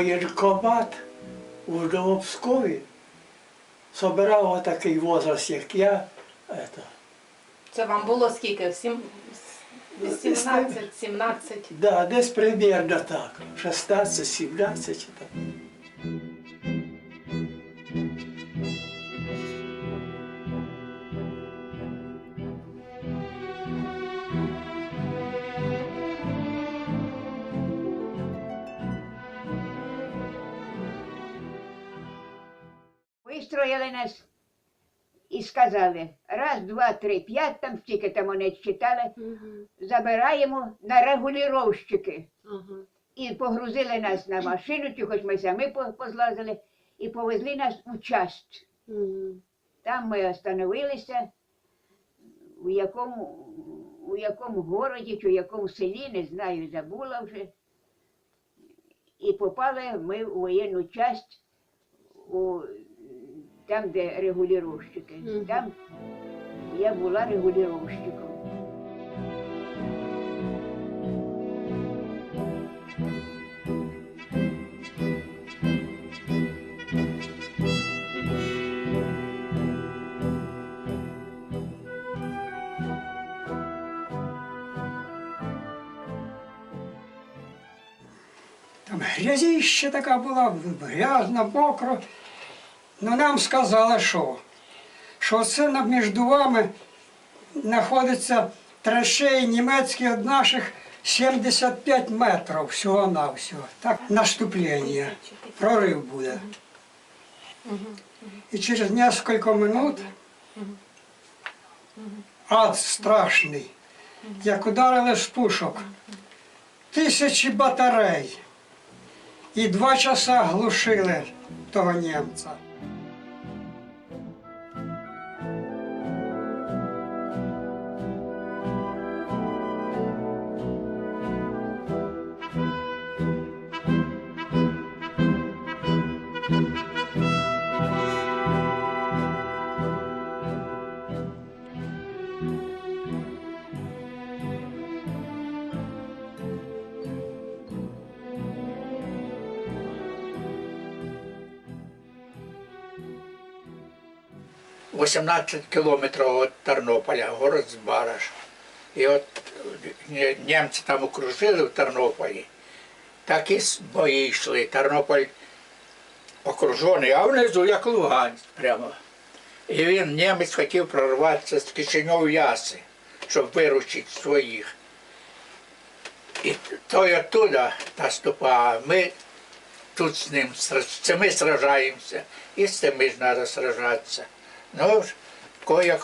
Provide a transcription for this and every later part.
воєнкомат у Новопскові собирав отакий возраст, як я. Это, Це вам було скільки? 17-17? Так, да, десь примерно так. 16-17. Так. Вистроїли нас і сказали, раз, два, три, п'ять, там стільки там вони читали, забираємо на регулюровщики. І погрузили нас на машину, чи хоч ми самі по- позлазили, і повезли нас у част. Там ми остановилися, у якому, у якому городі чи у якому селі, не знаю, забула вже. І попали ми у воєнну часть, у, там, де регулюровщики. Мгм. Там я була регулюровщиком. Там грязіще така була, грязно, мокро. Ну нам сказали, що? Що це між вами знаходиться траншеї німецькі від наших 75 метрів всього-навсього. Так, наступлення, прорив буде. І через кілька минут ад страшний, як ударили з пушок. Тисячі батарей. І два часа глушили того німця. – 18 кілометрів від Тернополя, город Збараж. І от е, німці там окружили в Тернополі. Так і бої йшли. Тернополь окружений, а внизу як Луганськ прямо. І він, німець, хотів прорватися з Кишиньов Яси, щоб виручити своїх. І той оттуда наступав, а ми тут з ним з цими сражаємося, і з цими ж треба сражатися. Ну, кое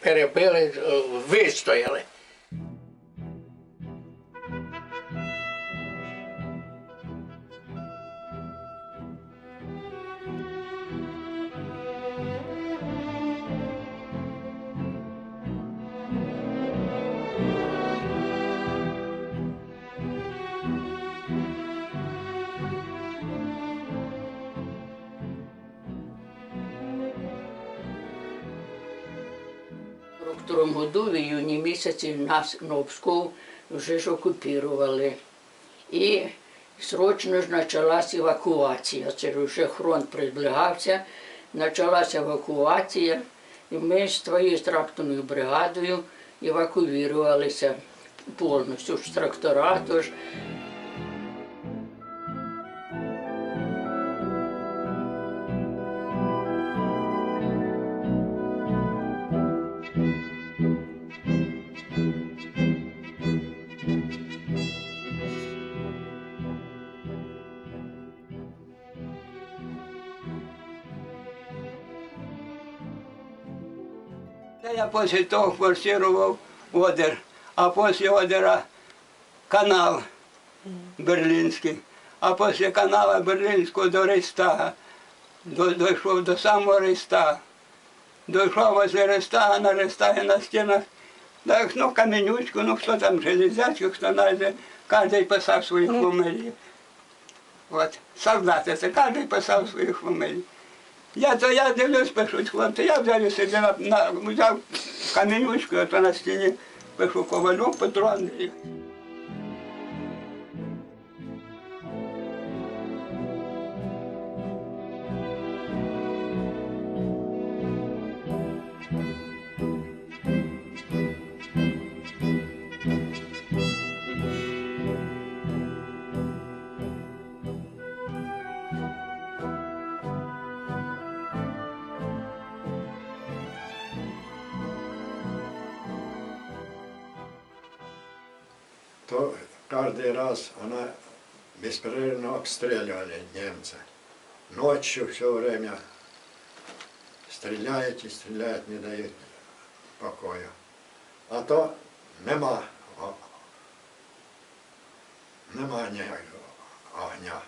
перебили, е, вистояли. В 42 году в июне месяце нас на Псков вже ж окупували. І срочно ж почалась евакуація. Це вже фронт приближався, почалася евакуація. І ми з твоєю тракторною бригадою евакуювалися повністю ж трактора. Тож Я після того форсував Одер, а після Одера канал Берлінський, а після канала Берлінського до Рейстага. До- Дійшов до самого Рейстага. Дійшов возле Рейстага, на Рейстагі на стінах. Так, ну, каменючку, ну хто там железячку, хто знайде, кожен писав свої фамилії. От, солдати, це кожен писав свої фамилії. Я то я дивлюсь, пишуть хлопці, я взяв собі на, взяв каменючку, а то на стіні пишу ковалю, Петро і- то каждый раз она беспрерывно обстреливали немцы. Ночью все время стреляют и стреляют, не дают покоя. А то нема, о- нема ні огня,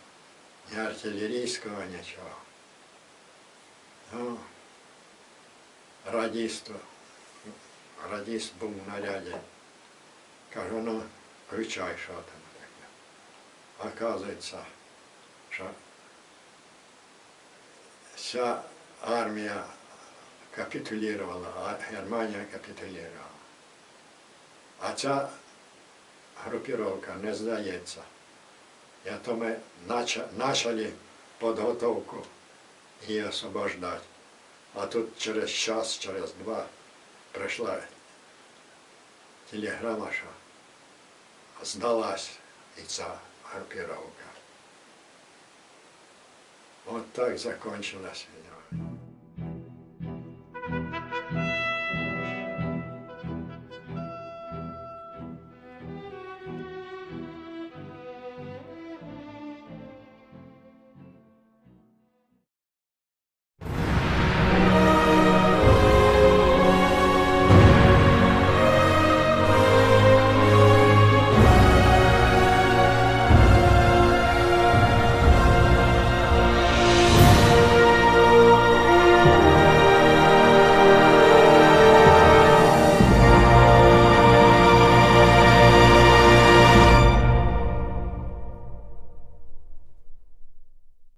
ні артилерійського, нічого. Ну, радіст, радіст був в наряді. Кажу, ну, кричай, що там таке. Оказується, що вся армія капітулювала, а Германія капітулювала. А ця групіровка не здається. І то ми почали підготовку її освобождати. А тут через час, через два прийшла телеграма, що здалась і ця групіровка. От так закончилась війна.